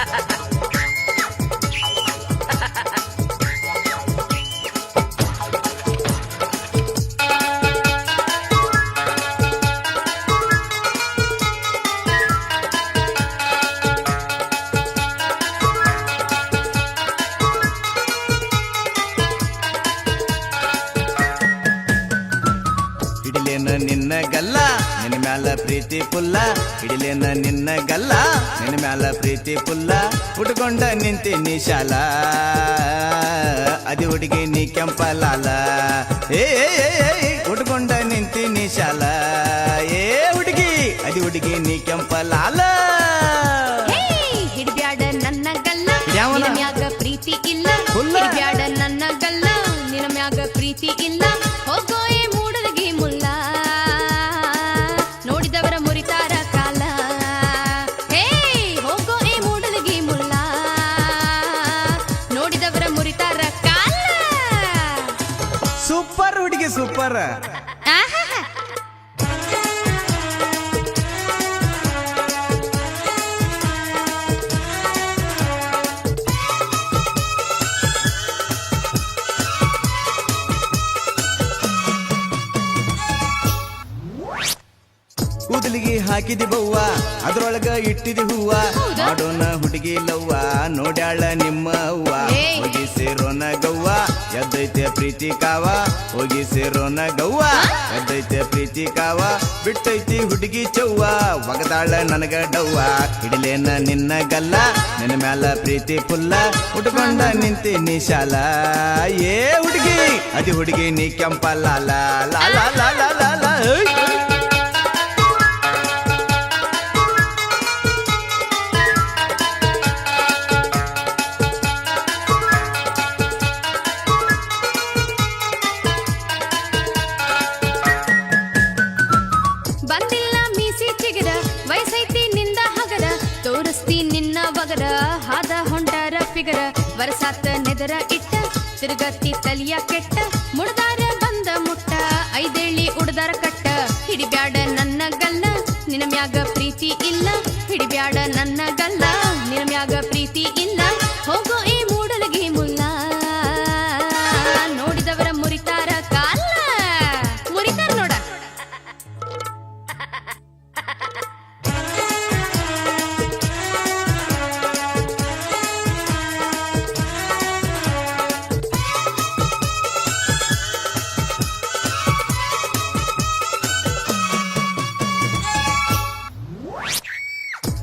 ハハハハ! ಪ್ರೀತಿ ಪುಲ್ಲ ಹಿಡಿಲೇನ ನಿನ್ನ ಗಲ್ಲ ನಿನ್ನ ಮ್ಯಾಲ ಪ್ರೀತಿ ಪುಲ್ಲ ಉಟ್ಕೊಂಡ ನಿಂತಿ ನಿಶಾಲ ಅದಿ ಹುಡುಗಿ ನೀ ಏ, ಏ, ಏ, ಉಟ್ಕೊಂಡ ಸೂಪರ್ ಆಹಾಹಾ. ಕೂದಲಿಗೆ ಹಾಕಿದಿ ಬವ್ವ ಅದ್ರೊಳಗ ಇಟ್ಟಿದಿ ಹೂವ ಹೌದಾ? ಮಾಡೋಣ ಹುಡುಗಿ ಲವ್ವ ನೋಡ್ಯಾಳ ನಿಮ್ಮ ಅವ್ವ ಏಯ್. ಹೋಗಿ ಸೇರೋನ ಗವ್ವ ಎದ್ದೈತೆ ಪ್ರೀತಿ ಕಾವ, ಹೋಗಿ ಸೇರೋನ ಗವ್ವ ಎದ್ದೈತೆ ಪ್ರೀತಿ ಕಾವ, ಬಿಟ್ಟೈತಿ ಹುಡುಗಿ ಚವ್ವ. ಒಗದಾಳ ನನಗ ಡವ್ವ, ಹಿಡಲೇನ ನಿನ್ನ ಗಲ್ಲ. ನಿನ್ನ ಮ್ಯಾಲ ಪ್ರೀತಿ ಪುಲ್ಲ, ಉಟ್ಕೊಂಡ ನಿಂತಿ ನೀ ಶಾಲ. ಏ ಹುಡುಗಿ, ಅದಿ ಹುಡುಗಿ ನೀ ಕೆಂಪ ಲಾಲ. ಲಾಲ ಲಾಲ ಲಾಲ ಫಿಗರ ವರಸಾತ ನೆದರ ಇಟ್ಟ, ತಿರುಗತ್ತಿ ತಲಿಯ ಕೆಟ್ಟ ಮುಡದಾರ ಬಂದ ಮುಟ್ಟ, ಐದೇಳಿ ಉಡದಾರ ಕಟ್ಟ. ಹಿಡಿಬ್ಯಾಡ ನನ್ನ ಗಲ್ಲ ನಿನ ಮ್ಯಾಗ ಪ್ರೀತಿ ಇಲ್ಲ. ಹಿಡಿಬ್ಯಾಡ ನನ್ನ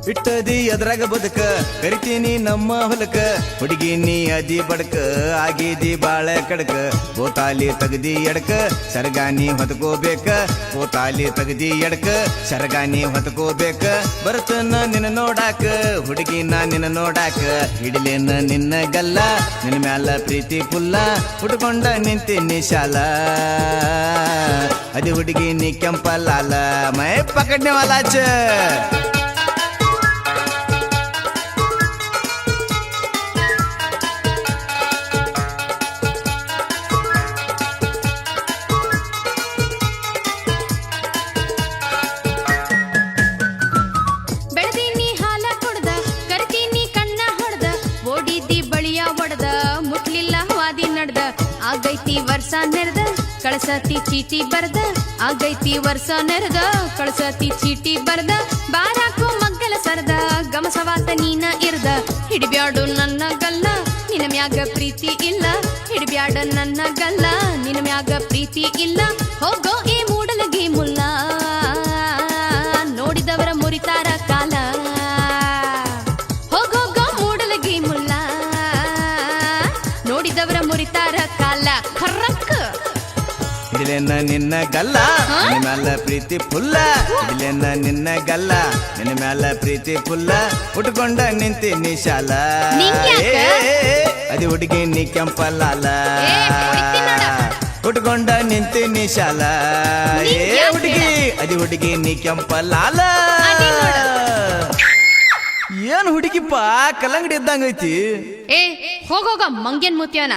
ಇಟ್ಟದಿ ಎದ್ರಾಗ ಬದುಕ. ಕರಿತೀನಿ ನಮ್ಮ ಹೊಲಕ. ಹುಡುಗಿ ನೀ ಅದಿ ಬಡಕ. ಆಗಿದಿ ಬಾಳೆ ಕಡಕ. ಕೋತಾಲಿ ತಗದಿ ಎಡಕ. ಸರಗಾನಿ ಹೊತ್ಕೋಬೇಕ. ಕೋತಾಲಿ ತಗದಿ ಎಡಕ. ಸರಗಾನಿ ಹೊತ್ಕೋಬೇಕ. ಬರ್ತನ ನಿನ್ನ ನೋಡಾಕ. ಹುಡುಗಿ ನಿನ್ನ ನೋಡಾಕ. ಹಿಡಿಲೇನ ನಿನ್ನ ಗಲ್ಲ. ನಿನ್ನ ಮ್ಯಾಲ ಪ್ರೀತಿ ಪುಲ್ಲ. ಹುಡ್ಕೊಂಡ ನಿಂತೀನಿ ಶಾಲ. ಅದಿ ಹುಡುಗಿ ನೀ ಕೆಂಪ ಲಾಲ. ಮೈ ಪಕಡ್ನೆ ವಾಲಾಚ. ವಾದಿ ನಡ್ದ. ಆಗೈತಿ ವರ್ಷ ನೆರೆದ, ಕಳಸತಿ ಚೀಟಿ ಬರ್ದ. ಆಗೈತಿ ವರ್ಷ ನೆರೆದ, ಕಳಸತಿ ಚೀಟಿ ಬರ್ದ. ಬಾರಾಕು ಮಗ್ಗಲ ಸರ್ದ, ಗಮಸವಾತ ನೀನ ಇರ್ದ. ಹಿಡಿಬ್ಯಾಡು ನನ್ನ ಗಲ್ಲ ನಿನ ಮ್ಯಾಗ ಪ್ರೀತಿ ಇಲ್ಲ. ಹಿಡಿಬ್ಯಾಡ ನನ್ನ ಗಲ್ಲ ನಿನ ಮ್ಯಾಗ ಪ್ರೀತಿ ಇಲ್ಲ. ಹೋಗೋ ಹಿಡಿಲೆನ್ನ ನಿನ್ನ ಗಲ್ಲ? ನಿನ್ನ ಮ್ಯಾಲ ಪ್ರೀತಿ ಫುಲ್ಲ ಇಲ್ಲೇನ ನಿನ್ನ ಗಲ್ಲ? ನಿನ್ನ ಮ್ಯಾಲ ಪ್ರೀತಿ ಫುಲ್ಲ ಉಟ್ಕೊಂಡ ನಿಂತಿ ನಿಶಾಲ ಅದು ಹುಡುಗಿ ನೀ ಕೆಂಪ ಲಾಲ. ಏ, ಹೊಡಿತೀನಿ ನೋಡ. ಉಟ್ಕೊಂಡ ನಿಂತಿ ನಿಶಾಲ ಏ ಹುಡುಗಿ ಅದು ಹುಡುಗಿ ನೀ ಕೆಂಪ ಲಾಲ. ಅದಿ ನೋಡು. ಏನ್ ಹುಡುಗಿಪ್ಪ ಕಲ್ಲಂಗಡಿ ಇದ್ದಂಗೈತಿ? ಏ ಹೋಗೋಗ ಮಂಗ್ಯನ್ ಮುತ್ಯಾನ.